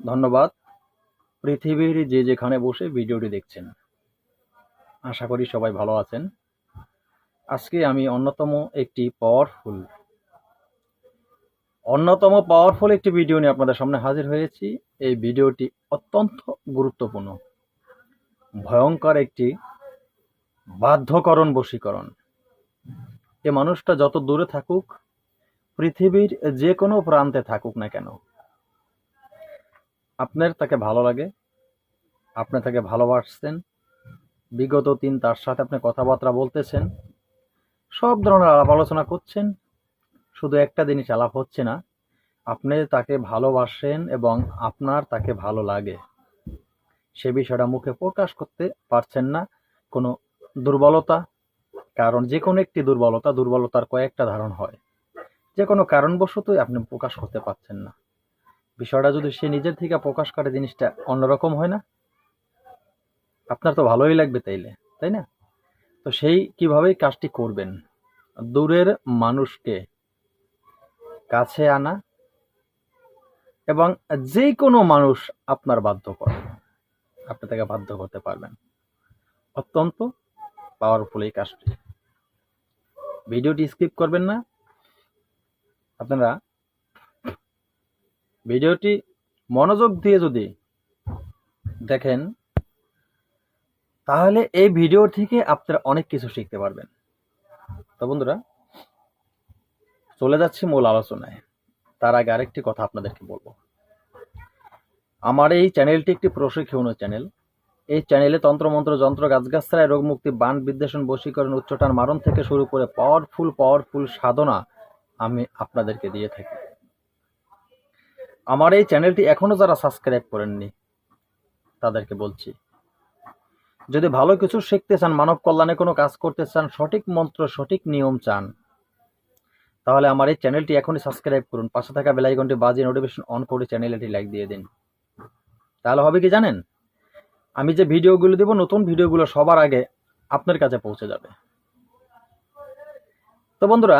ধন্যবাদ। পৃথিবীর যে যেখানে বসে ভিডিওটি দেখছেন। আশা করি সবাই ভালো আছেন। আজকে আমি অন্যতম একটি পাওয়ারফুল অন্যতম পাওয়ারফুল একটি ভিডিও নিয়ে আপনাদের সামনে হাজির হয়েছি। এই ভিডিওটি অত্যন্ত গুরুত্বপূর্ণ। ভয়ঙ্কর একটি বাধ্যকরণ বশীকরণ। এ মানুষটা যত দূরে থাকুক, পৃথিবীর যে কোনো প্রান্তে থাকুক না কেন আপনার তাকে ভালো লাগে, আপনি তাকে ভালোবাসছেন বিগত দিন তার সাথে আপনি কথাবার্তা বলতেছেন, সব ধরনের আলাপ আলোচনা করছেন, শুধু একটা জিনিস আলাপ হচ্ছে না, আপনি তাকে ভালোবাসেন এবং আপনার তাকে ভালো লাগে। সে বিষয়টা মুখে প্রকাশ করতে পারছেন না, কোনো দুর্বলতা, কারণ যে কোনো একটি দুর্বলতা, দুর্বলতার কয়েকটা ধারণ হয়। যে কোনো কারণবশতই আপনি প্রকাশ করতে পারছেন না। বিষয়টা যদি সে নিজের থেকে প্রকাশ করে জিনিসটা অন্যরকম হয় না, আপনার তো ভালোই লাগবে তাইলে, তাই না? তো সেই কীভাবে কাজটি করবেন? দূরের মানুষকে কাছে আনা এবং যে কোনো মানুষ আপনার বাধ্য করে, আপনি তাকে বাধ্য করতে পারবেন। অত্যন্ত পাওয়ারফুল এই কাজটি। ভিডিওটি স্কিপ করবেন না। আপনারা ভিডিওটি মনোযোগ দিয়ে যদি দেখেন, তাহলে এই ভিডিও থেকে আপনারা অনেক কিছু শিখতে পারবেন। তো বন্ধুরা, চলে যাচ্ছি মূল আলোচনায়। তার আগে আরেকটি কথা আপনাদেরকে বলব। আমার এই চ্যানেলটি একটি প্রশিক্ষণ চ্যানেল। এই চ্যানেলে তন্ত্রমন্ত্র, যন্ত্র গাছগাছরায় রোগমুক্তি, বান বিদ্বেষণ বশীকরণ উচ্চটান মারণ থেকে শুরু করে পাওয়ারফুল পাওয়ারফুল সাধনা আমি আপনাদেরকে দিয়ে থাকি। আমার এই চ্যানেলটি এখনও যারা সাবস্ক্রাইব করেননি, তাদেরকে বলছি, যদি ভালো কিছু শিখতে চান, মানব কল্যাণে কোনো কাজ করতে চান, সঠিক মন্ত্র, সঠিক নিয়ম চান, তাহলে আমার এই চ্যানেলটি এখনই সাবস্ক্রাইব করুন। পাশে থাকা বেলাইকনটি বাজিয়ে নোটিফিকেশন অন করে চ্যানেলটি লাইক দিয়ে দিন। তাহলে হবে কি জানেন? আমি যে ভিডিওগুলো দেব, নতুন ভিডিওগুলো সবার আগে আপনার কাছে পৌঁছে যাবে। তো বন্ধুরা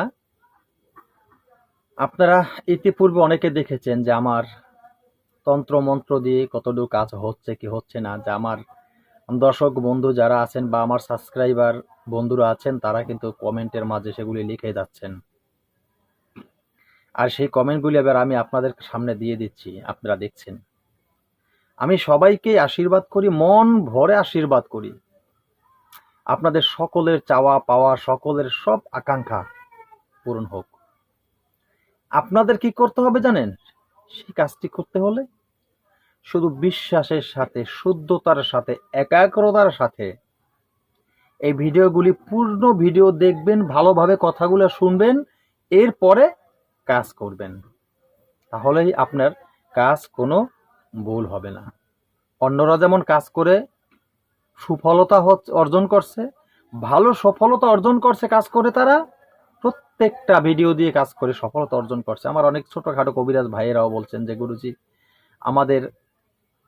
আপনারা ইতিপূর্বে অনেকে দেখেছেন যে আমার তন্ত্র মন্ত্র দিয়ে কতটুকু কাজ হচ্ছে কি হচ্ছে না, যে আমার দর্শক বন্ধু যারা আছেন বা আমার সাবস্ক্রাইবার বন্ধুরা আছেন, তারা কিন্তু কমেন্টের মাঝে সেগুলি লিখে যাচ্ছেন। আর সেই কমেন্টগুলি এবার আমি আপনাদের সামনে দিয়ে দিচ্ছি, আপনারা দেখছেন। আমি সবাইকে আশীর্বাদ করি, মন ভরে আশীর্বাদ করি। আপনাদের সকলের চাওয়া পাওয়া, সকলের সব আকাঙ্ক্ষা পূরণ হোক। আপনাদের কি করতে হবে জানেন? সেই কাজটি করতে হলে শুধু বিশ্বাসের সাথে, শুদ্ধতার সাথে, একাগ্রতার সাথে এই ভিডিওগুলি পূর্ণ ভিডিও দেখবেন, ভালোভাবে কথাগুলো শুনবেন, এরপরে কাজ করবেন। তাহলেই আপনার কাজ কোনো ভুল হবে না। অন্যরা যেমন কাজ করে, সুফলতা অর্জন করছে, ভালো সফলতা অর্জন করছে কাজ করে তারা প্রত্যেকটা ভিডিও দিয়ে কাজ করে সফলতা অর্জন করছে। আমার অনেক ছোটখাটো কবিরাজ ভাইয়েরাও বলছেন যে, গুরুজি, আমাদের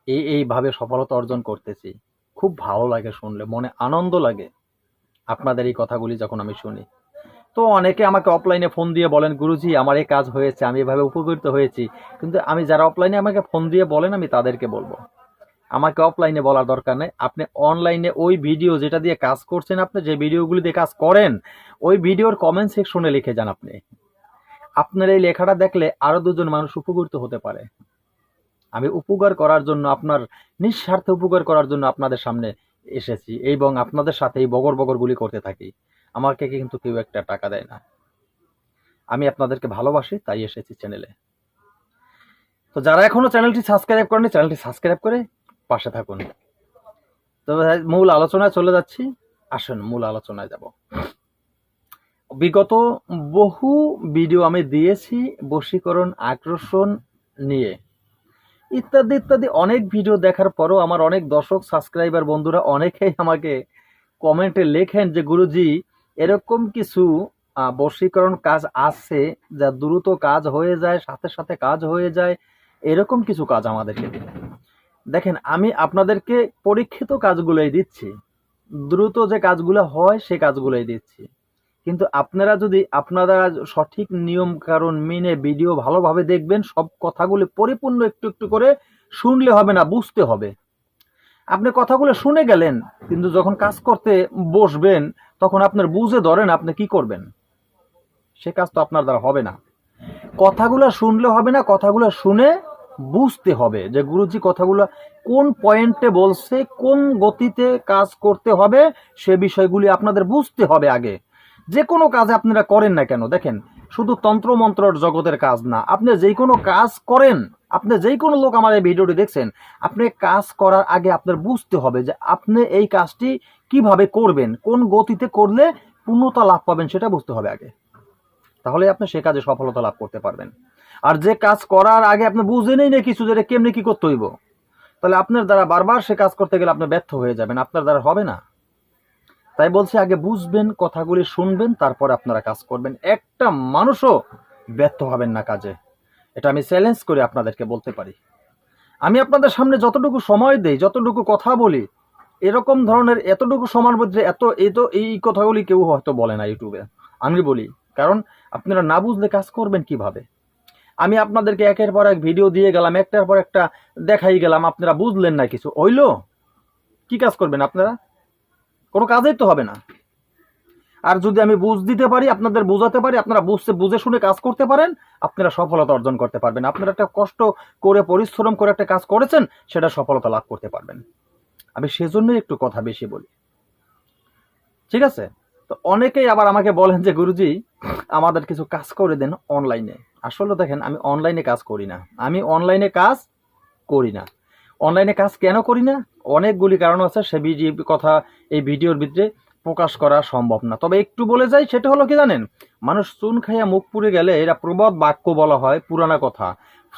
এই, এইভাবে সফলতা অর্জন করতেছি। খুব ভালো লাগে শুনলে, মনে আনন্দ লাগে আপনাদের এই কথাগুলি যখন আমি শুনি। তো অনেকে আমাকে অফলাইনে ফোন দিয়ে বলেন, গুরুজি, আমার এই কাজ হয়েছে, আমি এভাবে উপকৃত হয়েছি। কিন্তু আমি যারা অফলাইনে আমাকে ফোন দিয়ে বলেন, আমি তাদেরকে বলব। আমাকে অফলাইনে বলার দরকার নেই। আপনি অনলাইনে ওই ভিডিও যেটা দিয়ে কাজ করছেন আপনি, যে ভিডিওগুলি দিয়ে কাজ করেন, ওই ভিডিওর কমেন্ট সেকশনে লিখে যান আপনি। আপনার এই লেখাটা দেখলে আরও দুজন মানুষ উপকৃত হতে পারে। আমি উপকার করার জন্য আপনার, নিঃস্বার্থে উপকার করার জন্য আপনাদের সামনে এসেছি এবং আপনাদের সাথে এই বগর বগরগুলি করতে থাকি। আমাকে কিন্তু কেউ একটা টাকা দেয় না। আমি আপনাদেরকে ভালোবাসি, তাই এসেছি চ্যানেলে তো যারা এখনও চ্যানেলটি সাবস্ক্রাইব করেনি চ্যানেলটি সাবস্ক্রাইব করে পাশে থাকুন। তো মূল আলোচনায় চলে যাচ্ছি। আসুন, মূল আলোচনায় যাব। বিগত বহু ভিডিও আমি দিয়েছি বশীকরণ আকর্ষণ নিয়ে। ইত্যাদি ইত্যাদি অনেক ভিডিও দেখার পরও আমার অনেক দর্শক, সাবস্ক্রাইবার বন্ধুরা অনেকেই আমাকে কমেন্টে লেখেন যে, গুরুজি, এরকম কিছু বশীকরণ কাজ আছে যা দ্রুত কাজ হয়ে যায়, সাথে সাথে কাজ হয়ে যায়। এরকম কিছু কাজ আমাদেরকে দিন দেখেন, আমি আপনাদেরকে পরীক্ষিত কাজগুলোই দিচ্ছি। দ্রুত যে কাজগুলো হয়, সে কাজগুলোই দিচ্ছি। কিন্তু আপনারা যদি আপনারা সঠিক নিয়ম কারণ মেনে ভিডিও ভালোভাবে দেখবেন, সব কথাগুলি পরিপূর্ণ একটু একটু করে শুনলে হবে না, বুঝতে হবে। আপনি কথাগুলো শুনে গেলেন, কিন্তু যখন কাজ করতে বসবেন, তখন আপনার বুঝে ধরেন আপনি কি করবেন। সে কাজ তো আপনার দ্বারা হবে না। কথাগুলো শুনলে হবে না, কথাগুলো শুনে বুঝতে হবে যে গুরুজি কথাগুলো কোন পয়েন্টে বলছে, কোন গতিতে কাজ করতে হবে, সে বিষয়গুলি আপনাদের বুঝতে হবে আগে। যে কোনো কাজে আপনারা করেন না কেন, দেখেন, শুধু তন্ত্রমন্ত্রর জগতের কাজ না, আপনি যেই কোনো কাজ করেন, আপনি যেই কোনো লোক আমার এই ভিডিওটি দেখছেন, আপনি কাজ করার আগে আপনার বুঝতে হবে যে আপনি এই কাজটি কীভাবে করবেন, কোন গতিতে করলে পূর্ণতা লাভ পাবেন সেটা বুঝতে হবে আগে। তাহলে আপনি সে কাজে সফলতা লাভ করতে পারবেন। আর যে কাজ করার আগে আপনি বুঝেনই না কিছু যে এটা কেমনি কি করতে হইব। তাহলে আপনার দ্বারা বারবার সে কাজ করতে গেলে আপনি ব্যর্থ হয়ে যাবেন, আপনার দ্বারা হবে না। তাই বলছি, আগে বুঝবেন, কথাগুলি শুনবেন, তারপর আপনারা কাজ করবেন। একটা মানুষও ব্যর্থ হবেন না কাজে। এটা আমি চ্যালেঞ্জ করে আপনাদেরকে বলতে পারি। আমি আপনাদের সামনে যতটুকু সময় দেই, যতটুকু কথা বলি, এরকম ধরনের এতটুকু সময়ের মধ্যে এত এই তো এই কথাগুলি কেউ হয়তো বলে না ইউটিউবে। আমি বলি, কারণ আপনারা না বুঝলে কাজ করবেন কীভাবে? আমি আপনাদেরকে একের পর এক ভিডিও দিয়ে গেলাম, একটার পর একটা দেখাই গেলাম, আপনারা বুঝলেন না কিছু। হইল কি কাজ করবেন আপনারা? কোনো কাজেই তো হবে না। আর যদি আমি বুঝ দিতে পারি, আপনাদের বোঝাতে পারি, আপনারা বুঝতে বুঝে শুনে কাজ করতে পারেন, আপনারা সফলতা অর্জন করতে পারবেন। আপনারা একটা কষ্ট করে, পরিশ্রম করে একটা কাজ করেছেন, সেটা সফলতা লাভ করতে পারবেন। আমি সেজন্যই একটু কথা বেশি বলি। ঠিক আছে? তো অনেকেই আবার আমাকে বলেন যে, গুরুজি আমাদের কিছু কাজ করে দেন অনলাইনে আসলে দেখেন, আমি অনলাইনে কাজ করি না। আমি অনলাইনে কাজ করি না। অনলাইনে কাজ কেন করি না? অনেকগুলি কারণ আছে, সে কথা এই ভিডিওর ভিতরে প্রকাশ করা সম্ভব না। তবে একটু বলে যাই, সেটা হলো কি জানেন? মানুষ চুন খাইয়া মুখ পুড়ে গেলে এরা প্রবাদ বাক্য বলা হয়, পুরানা কথা।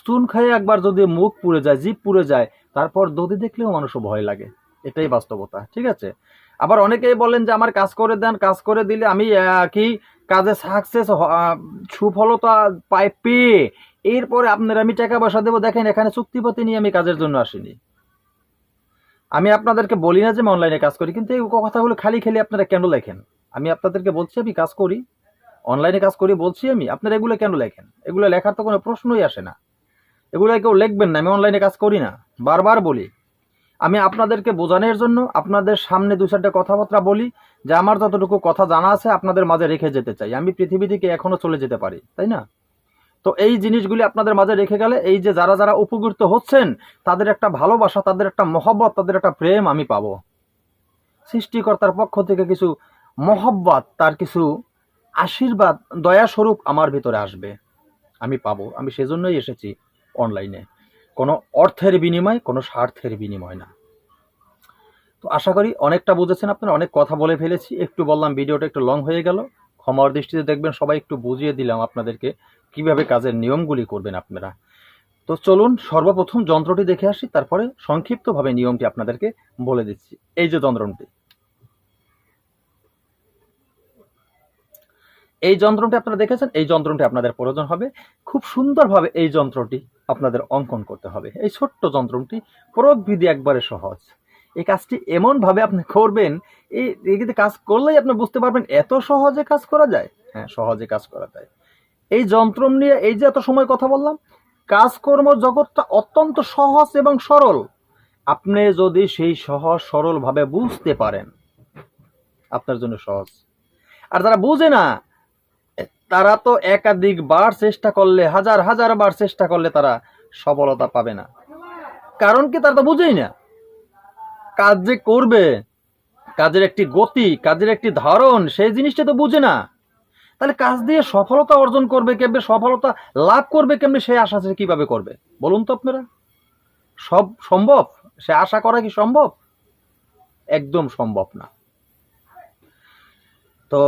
চুন খাইয়া একবার যদি মুখ পুড়ে যায়, জিভ পুড়ে যায়, তারপর দদি দেখলেও মানুষও ভয় লাগে। এটাই বাস্তবতা, ঠিক আছে? আবার অনেকেই বলেন যে, আমার কাজ করে দেন, কাজ করে দিলে আমি কি কাজে সাকসেস সুফলতা পাই পেয়ে এরপরে আপনার আমি টাকা পয়সা দেবো, দেখেন এখানে চুক্তিপতি নিয়ে আমি কাজের জন্য আসিনি। আমি আপনাদেরকে বলি না যে আমি অনলাইনে কাজ করি, কিন্তু এই কথাগুলো খালি খালি আপনারা কেন লেখেন? আমি আপনাদেরকে বলছি, আমি কাজ করি। অনলাইনে কাজ করি বলছি আমি, আপনারা এগুলো কেন লেখেন? এগুলো লেখার তো কোনো প্রশ্নই আসে না। এগুলো কেউ লিখবেন না, আমি অনলাইনে কাজ করি না। বারবার বলি আমি আপনাদেরকে বোঝানোর জন্য আপনাদের সামনে দু চারটে কথাবার্তা বলি, যে আমার যতটুকু কথা জানা আছে আপনাদের মাঝে রেখে যেতে চাই। আমি পৃথিবী থেকে এখনও চলে যেতে পারি, তাই না? তো এই জিনিসগুলি আপনাদের মাঝে রেখে গেলে এই যে যারা যারা উপকৃত হচ্ছেন, তাদের একটা ভালোবাসা, তাদের একটা মহব্বত, তাদের একটা প্রেম আমি পাবো। সৃষ্টিকর্তার পক্ষ থেকে কিছু মহব্বত, তার কিছু আশীর্বাদ, দয়াস্বরূপ আমার ভিতরে আসবে, আমি পাবো। আমি সেজন্যই এসেছি অনলাইনে কোনো অর্থের বিনিময়, কোনো স্বার্থের বিনিময় না। তো আশা করি অনেকটা বুঝেছেন আপনারা, অনেক কথা বলে ফেলেছি। একটু বললাম, ভিডিওটা একটু লং হয়ে গেল। ক্ষমার দৃষ্টিতে দেখবেন, সবাই একটু বুঝিয়ে দিলাম আপনাদেরকে কীভাবে কাজের নিয়মগুলি করবেন আপনারা। তো চলুন, সর্বপ্রথম যন্ত্রটি দেখে আসি, তারপরে সংক্ষিপ্তভাবে নিয়মটি আপনাদেরকে বলে দিচ্ছি। এই যে যন্ত্রটি। এই যন্ত্রটি আপনারা দেখেছেন, এই যন্ত্রটি আপনাদের প্রয়োজন হবে। খুব সুন্দরভাবে এই যন্ত্রটি আপনাদের অঙ্কন করতে হবে। এই ছোট্ট যন্ত্রটি প্রবিধি একবারে সহজ। এই কাজটি এমনভাবে আপনি করবেন, এই এটিতে কাজ করলেই আপনি বুঝতে পারবেন এত সহজে কাজ করা যায়। হ্যাঁ সহজে কাজ করা যায়। এই যন্ত্র নিয়ে এই যে এত সময় কথা বললাম, কাজকর্ম জগৎটা অত্যন্ত সহজ এবং সরল। আপনি যদি সেই সহজ, সরলভাবে বুঝতে পারেন, আপনার জন্য সহজ। আর যারা বুঝে না, তারা তো একাধিক বার চেষ্টা করলে, হাজার হাজার বার চেষ্টা করলে তারা সফলতা পাবে না। কারণ কি তারা তো বুঝেই না। কাজ যে করবে, কাজের একটি গতি, কাজের একটি ধরন সেই জিনিসটা তো বুঝে না। তাহলে কাজ দিয়ে সফলতা অর্জন করবে কেমনে, সফলতা লাভ করবে কেমনে, সেই আশা সে কীভাবে করবে? বলুন তো আপনারা। সব সম্ভব? সে আশা করা কি সম্ভব? একদম সম্ভব না। তো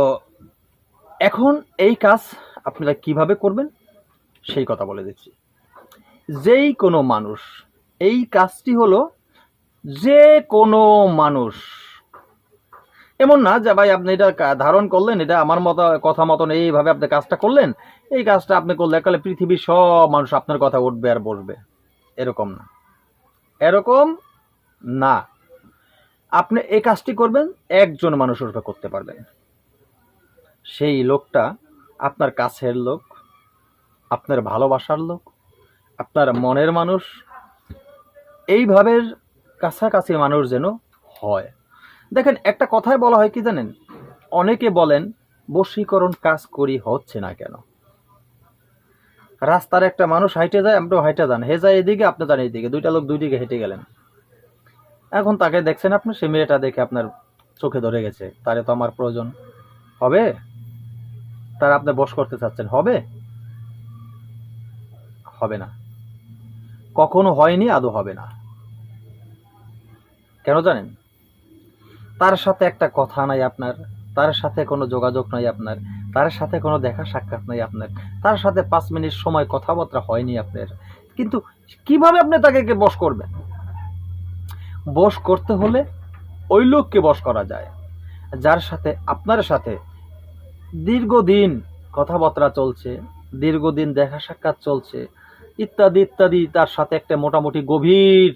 এখন এই কাজ আপনারা কীভাবে করবেন, সেই কথা বলে দিচ্ছি। যেই কোনো মানুষ, এই কাজটি হলো যে কোনো মানুষ। এমন না যে ভাই আপনি এটা ধারণ করলেন, এটা আমার মতো, কথা মতন এইভাবে আপনি কাজটা করলেন, এই কাজটা আপনি করলে একালে পৃথিবীর সব মানুষ আপনার কথা উঠবে আর বসবে। এরকম না। এরকম না। আপনি এই কাজটি করবেন, একজন মানুষের উপর করতে পারবেন। সেই লোকটা আপনার কাছের লোক, আপনার ভালোবাসার লোক, আপনার মনের মানুষ। এইভাবে কাছাকাছি মানুষ যেন হয়। দেখেন, একটা কথায় বলা হয় কি জানেন? অনেকে বলেন, বশীকরণ কাজ করি হচ্ছে না কেন? রাস্তার একটা মানুষ হাইটে যায়, আপনিও হাইটে যান। হে যায় এদিকে, আপনি যান এইদিকে দুইটা লোক দুই দিকে হেঁটে গেলেন। এখন তাকে দেখছেন আপনি, সে মেয়েটা দেখে আপনার চোখে ধরে গেছে। তারে তো আমার প্রয়োজন। হবে? তার আপনি বস করতে চাচ্ছেন। হবে? হবে না। কখনো হয়নি, আদৌ হবে না। কেন জানেন? তার সাথে একটা কথা নাই আপনার, তার সাথে কোনো যোগাযোগ নাই আপনার, তার সাথে কোনো দেখা সাক্ষাৎ নাই আপনার, তার সাথে পাঁচ মিনিট সময় কথাবার্তা হয়নি আপনার। কিন্তু কীভাবে আপনি তাকে বশ করবেন? বশ করতে হলে ওই লোককে বশ করা যায়, যার সাথে আপনার সাথে দীর্ঘদিন কথাবার্তা চলছে, দীর্ঘদিন দেখা সাক্ষাৎ চলছে, ইত্যাদি ইত্যাদি, তার সাথে একটা মোটামুটি গভীর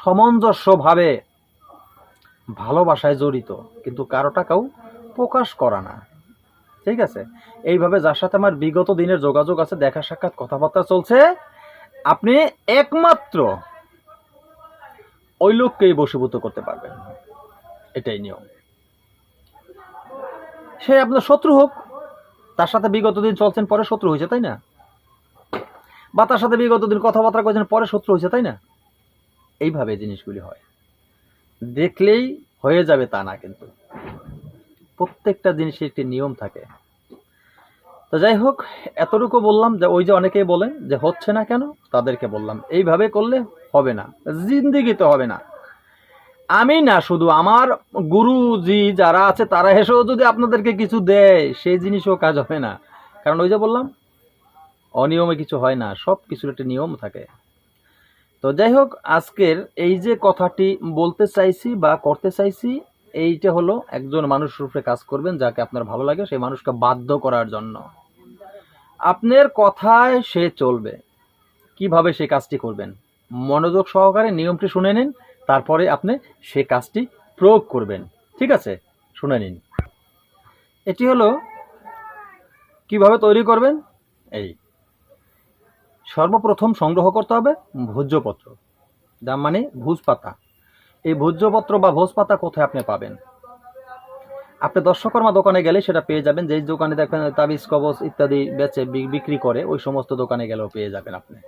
সামঞ্জস্যভাবে ভালোবাসায় জড়িত, কিন্তু কারও টাকাও প্রকাশ করা না। ঠিক আছে? এইভাবে যার সাথে আমার বিগত দিনের যোগাযোগ আছে, দেখা সাক্ষাৎ কথাবার্তা চলছে, আপনি একমাত্র ওই লোককেই বশীভূত করতে পারবেন। এটাই নিয়ম। সে আপনার শত্রু হোক, তার সাথে বিগত দিন চলছেন, পরে শত্রু হয়েছে, তাই না? বা তার সাথে বিগত দিন কথাবার্তা করছেন পরে শত্রু হয়েছে, তাই না? এইভাবে জিনিসগুলি হয়। দেখলেই হয়ে যাবে তা না কিন্তু। প্রত্যেকটা জিনিসের একটি নিয়ম থাকে। তো যাই হোক, এতটুকু বললাম যে ওই যে অনেকেই বলেন যে হচ্ছে না কেন, তাদেরকে বললাম, এইভাবে করলে হবে না, জিন্দিগি তো হবে না। আমি না, শুধু আমার গুরুজি যারা আছে, তারা এসেও যদি আপনাদেরকে কিছু দেয়, সেই জিনিসও কাজ হবে না। কারণ ওই যে বললাম, অনিয়মে কিছু হয় না সব কিছুর একটা নিয়ম থাকে। তো যাই হোক, আজকের এই যে কথাটি বলতে চাইছি বা করতে চাইছি, এইটা হলো একজন মানুষ রূপে কাজ করবেন যাকে আপনার ভালো লাগে, সেই মানুষকে বাধ্য করার জন্য। আপনার কথায় সে চলবে। কীভাবে সেই কাজটি করবেন? মনোযোগ সহকারে নিয়মটি শুনে নিন, তারপরে আপনি সে কাজটি প্রয়োগ করবেন। ঠিক আছে? শুনে নিন। এটি হলো, কীভাবে তৈরি করবেন? এই। সর্বপ্রথম সংগ্রহ করতে হবে ভোজ্যপত্র। যার মানে ভোজ পাতা এই ভোজ্যপত্র বা ভোজ পাতা কোথায় আপনি পাবেন? আপনি দর্শকর্মা দোকানে গেলে সেটা পেয়ে যাবেন। যেই দোকানে দেখবেন তাবিজ কবচ ইত্যাদি বেচে বিক্রি করে, ওই সমস্ত দোকানে গেলেও পেয়ে যাবেন আপনি।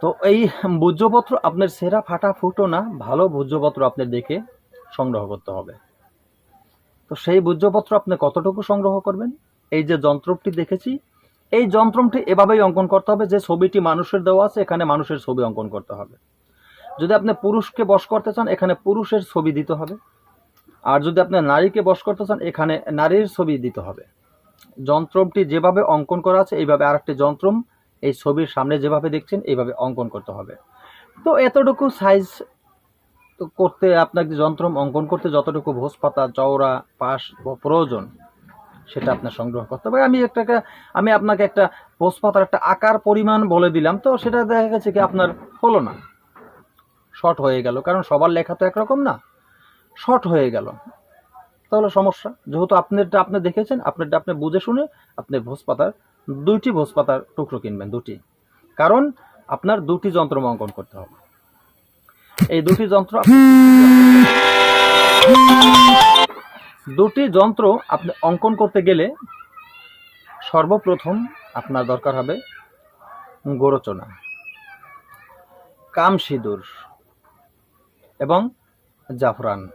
তো এই ভোজ্যপত্র আপনার সেরা ফাটা ফুটো না, ভালো ভোজ্যপত্র আপনার দেখে সংগ্রহ করতে হবে। তো সেই ভোজ্যপত্র আপনি কতটুকু সংগ্রহ করবেন? এই যে যন্ত্রটি দেখেছি এই যন্ত্রটি এভাবেই অঙ্কন করতে হবে যে ছবিটি মানুষের দেওয়া আছে, এখানে মানুষের ছবি অঙ্কন করতে হবে। যদি আপনি পুরুষকে বশ করতে চান, এখানে পুরুষের ছবি দিতে হবে। আর যদি আপনি নারীকে বশ করতে চান, এখানে নারীর ছবি দিতে হবে। যন্ত্রটি যেভাবে অঙ্কন করা আছে, এইভাবে আরেকটি যন্ত্রম এই ছবির সামনে যেভাবে দেখছেন, এইভাবে অঙ্কন করতে হবে। তো এতটুকু সাইজ করতে, আপনাকে যন্ত্রম অঙ্কন করতে যতটুকু ভোজ পাতা চওড়া, পাশ, প্রয়োজন সেটা আপনার সংগ্রহ করতে হবে। আমি একটা আমি আপনাকে একটা ভোজ পাতার একটা আকার পরিমাণ বলে দিলাম, তো সেটা দেখা গেছে কি আপনার হলো না। শর্ট হয়ে গেল, কারণ সবার লেখা তো একরকম না। শর্ট হয়ে গেল। তাহলে সমস্যা, যেহেতু আপনারটা আপনি দেখেছেন, আপনারটা আপনি বুঝে শুনে আপনি ভোজ পাতার দুইটি ভোজ পাতার টুকরো কিনবেন, দুটি। কারণ আপনার দুটি যন্ত্র অঙ্কন করতে হবে। এই দুটি যন্ত্র দুটি যন্ত্র আপনি অঙ্কন করতে গেলে সর্বপ্রথম আপনার দরকার হবে গোরচনা কাম সিঁদুর এবং জাফরান।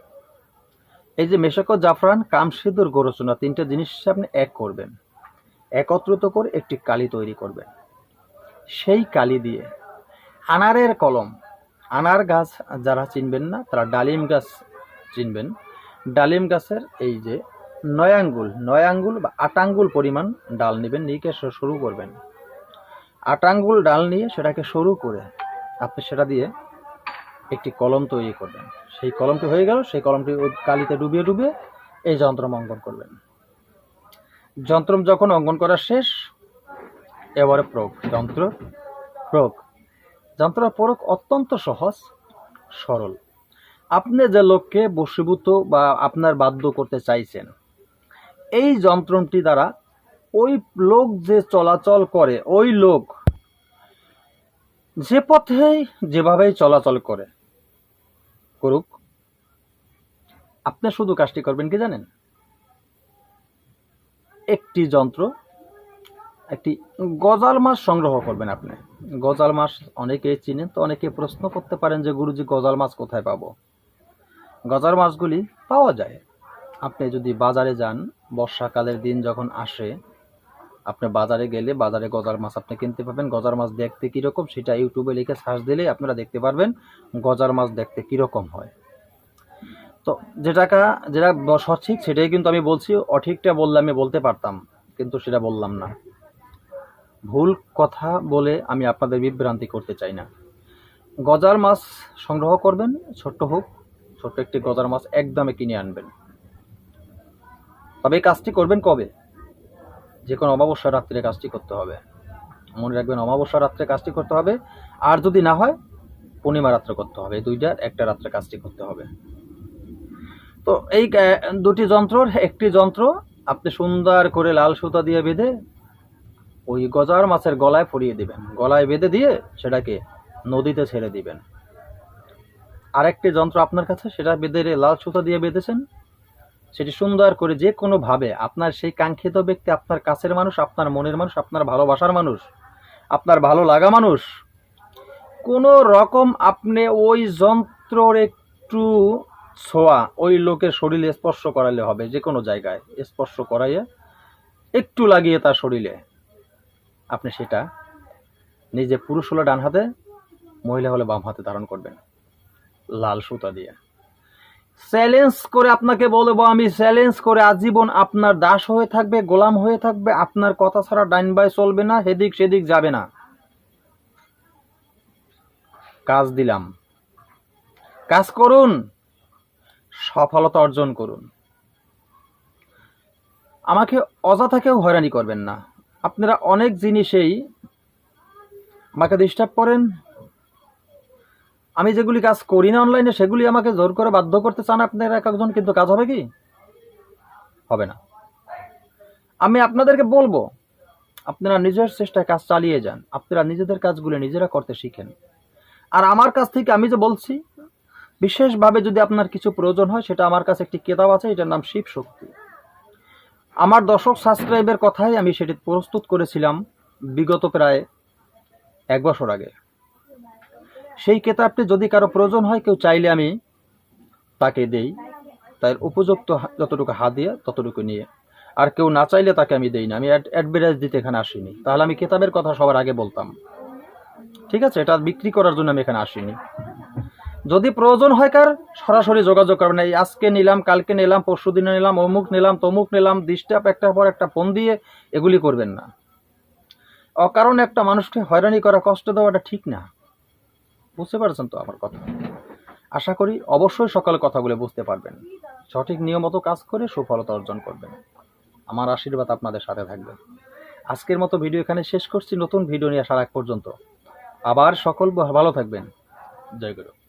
এই যে মেশক জাফরান কাম সিঁদুর গোরচনা তিনটা জিনিস আপনি এক করবেন। একত্রিত করে একটি কালি তৈরি করবেন। সেই কালি দিয়ে আনারের কলম, আনার গাছ যারা চিনবেন না, তারা ডালিম গাছ চিনবেন। ডালিম গাছের এই যে নয় আঙ্গুল নয় আঙ্গুল বা আট আঙ্গুল পরিমাণ ডাল নেবেন, নিয়ে শুরু করবেন। আট আঙ্গুল ডাল নিয়ে সেটাকে সরু করে আপনি সেটা দিয়ে একটি কলম তৈরি করবেন। সেই কলমটি হয়ে গেল, সেই কলমটি ওই কালিতে ডুবিয়ে ডুবিয়ে এই যন্ত্রম অঙ্কন করবেন। যন্ত্রম যখন অঙ্কন করা শেষ, এবারে প্রয়োগ, যন্ত্র প্রয়োগ। যন্ত্র প্রয়োগ অত্যন্ত সহজ, সরল। আপনি যে লোককে বশীভূত বা আপনার বাধ্য করতে চাইছেন, এই যন্ত্রটি দ্বারা ওই লোক যে চলাচল করে, ওই লোক যে পথেই যেভাবেই চলাচল করে করুক, আপনি শুধু কাজটি করবেন কি জানেন? একটি যন্ত্র, একটি গজাল মাছ সংগ্রহ করবেন আপনি। গজাল মাছ অনেকেই চিনেন, তো অনেকে প্রশ্ন করতে পারেন যে, গুরুজি, গজাল মাছ কোথায় পাবো? গজাল মাছগুলি পাওয়া যায়। আপনি যদি বাজারে যান, বর্ষাকালের দিন যখন আসে, আপনি বাজারে গেলে বাজারে গজার মাছ আপনি কিনতে পাবেন। গজার মাছ দেখতে কীরকম সেটা ইউটিউবে লিখে সার্চ দিলেই আপনারা দেখতে পারবেন গজার মাছ দেখতে কীরকম হয়। তো যেটাকা যেটা সঠিক সেটাই কিন্তু আমি বলছি, অঠিকটা বললে আমি বলতে পারতাম, কিন্তু সেটা বললাম না। ভুল কথা বলে আমি আপনাদের বিভ্রান্তি করতে চাই না। গজার মাছ সংগ্রহ করবেন, ছোট্ট হোক ছোট্ট একটি গজার মাছ একদমে কিনে আনবেন। তবে এই কাজটি করবেন কবে? যে কোনো অমাবস্যা রাত্রে কাজটি করতে হবে। মনে রাখবেন, অমাবস্যা রাত্রে কাজটি করতে হবে। আর যদি না হয়, পূর্ণিমা রাত্রে করতে হবে। এই দুইটার একটা রাত্রে কাজটি করতে হবে। তো এই দুটি যন্ত্রর একটি যন্ত্র আপনি সুন্দর করে লাল সুতা দিয়ে বেঁধে ওই গজার মাছের গলায় পরিয়ে দিবেন। গলায় বেঁধে দিয়ে সেটাকে নদীতে ছেড়ে দিবেন। আরেকটি যন্ত্র আপনার কাছে, সেটা বেঁধে লাল সুতা দিয়ে বেঁধেছেন? সেটি সুন্দর করে যে কোনোভাবে আপনার সেই কাঙ্ক্ষিত ব্যক্তি আপনার কাছের মানুষ, আপনার মনের মানুষ, আপনার ভালোবাসার মানুষ, আপনার ভালো লাগা মানুষ, কোনো রকম আপনি ওই যন্ত্রর একটু ছোঁয়া ওই লোকের শরীরে স্পর্শ করালে হবে, যে কোনো জায়গায় স্পর্শ করাইয়ে একটু লাগিয়ে তার শরীরে। আপনি সেটা নিজে পুরুষ হলে ডান হাতে, মহিলা হলে বাম হাতে ধারণ করবেন। লাল সুতা দিয়ে। চ্যালেঞ্জ করে আপনাকে বলব আমি চ্যালেঞ্জ করে আজীবন আপনার দাস হয়ে থাকবে, গোলাম হয়ে থাকবে, আপনার কথা ছাড়া ডাইন বাই চলবে না, হেদিক সেদিক যাবে না। কাজ দিলাম। কাজ করুন, সফলতা অর্জন করুন। আমাকে অযথাকেও হয়রানি করবেন না। আপনারা অনেক জিনিসেই আমাকে ডিস্টার্ব করেন আমি যেগুলি কাজ করি না অনলাইনে সেগুলি আমাকে জোর করে বাধ্য করতে চান আপনারা এক একজন, কিন্তু কাজ হবে কি? হবে না। আমি আপনাদেরকে বলব, আপনারা নিজের চেষ্টায় কাজ চালিয়ে যান। আপনারা নিজেদের কাজগুলো নিজেরা করতে শিখেন। আর আমার কাছ থেকে আমি যে বলছি, বিশেষভাবে যদি আপনার কিছু প্রয়োজন হয়, সেটা আমার কাছে একটি কেতাব আছে, এটার নাম শিব শক্তি। আমার দর্শক সাবস্ক্রাইবের কথাই আমি সেটি প্রস্তুত করেছিলাম বিগত প্রায় এক বছর আগে। সেই কেতাবটি যদি কারও প্রয়োজন হয়, কেউ চাইলে আমি তাকে দেই। তার উপযুক্ত যতটুকু হাত দিয়ে ততটুকু নিয়ে। আর কেউ না চাইলে তাকে আমি দেই না। আমি অ্যাডভার্টাইজ দিতে এখানে আসিনি। তাহলে আমি কেতাবের কথা সবার আগে বলতাম। ঠিক আছে? এটা বিক্রি করার জন্য আমি এখানে আসিনি। যদি প্রয়োজন হয় কার, সরাসরি যোগাযোগ করবেন। এই আজকে নিলাম, কালকে নিলাম, পরশু দিনে নিলাম, অমুক নিলাম, তমুক নিলাম, ডিস্টার্ব একটার পর একটা ফোন দিয়ে এগুলি করবেন না। অকারণে একটা মানুষকে হয়রানি করা, কষ্ট দেওয়াটা ঠিক না। বুঝতে পারছেন তো আমার কথা? আশা করি অবশ্যই সকালে কথাগুলো বুঝতে পারবেন। সঠিক নিয়মত কাজ করে সুফলতা অর্জন করবেন। আমার আশীর্বাদ আপনাদের সাথে থাকবে। আজকের মতো ভিডিও এখানে শেষ করছি। নতুন ভিডিও নিয়ে আসার আগ পর্যন্ত আবার সকল ভালো থাকবেন। জয় গুরু।